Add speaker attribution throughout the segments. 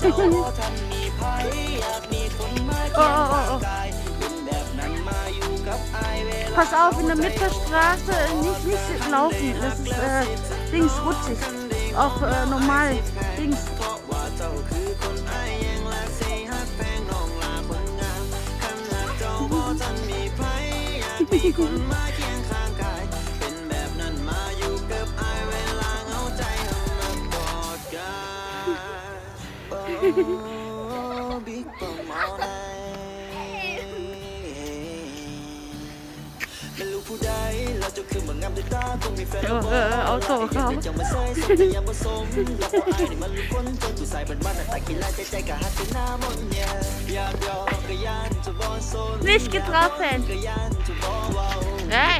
Speaker 1: Pass auf, in der Mittelstraße nicht, nicht laufen. Das ist äh, Dings rutschig. Auch äh, normal. Dings.
Speaker 2: เออเออเอาโซ่เขาลิชกิทราเฟนเฮ้
Speaker 1: ย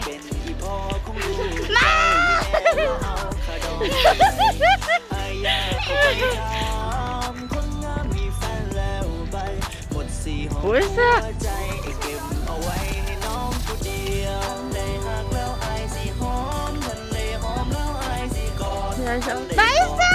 Speaker 2: ไอ้จ้า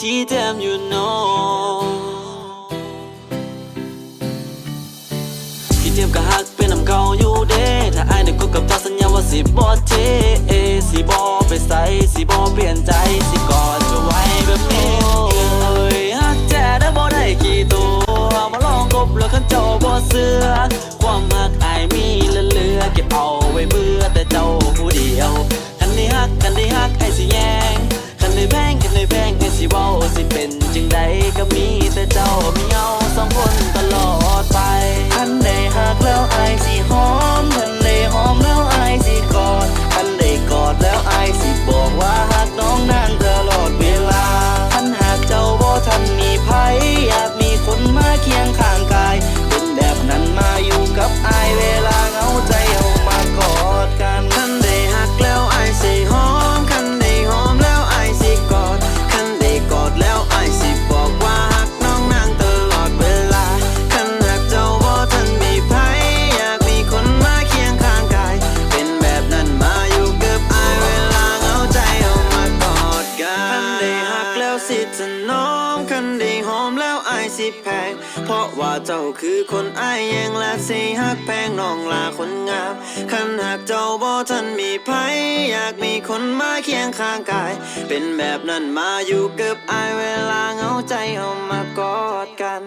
Speaker 2: ที่เดิมอยู่โนที่เทียมก็ฮักเป็นน้ำเก่าอยู่เด้ถ้าไอ้หนึ่งก็กับเจ้าสัญญาว่าสิบอเทสิบอไปใส่สิบอเปลี่ยนใจสิกอดจะไว้แบบนี้ยฮักแจ้ได้บ่ได้กี่ตัวมาลองกบแล้วขันเจ้าบ่เสือความฮักไอ้มีเหลือเก็บเอาไว้เบื่อแต่เจ้าผู้เดียวกันได้ฮักกันได้ฮักไอ้สิแย่ สิทะน้องคันได้หอมแล้วอายสิแพง เพราะว่าเจ้าคือคนอายแยงและสิหักแพงน้องลาคนงาม คันหากเจ้าบ่ทันมีภัยอยากมีคนมาเคียงข้างกาย เป็นแบบนั้นมาอยู่เกือบอายเวลาเหงาใจเอามากอดกัน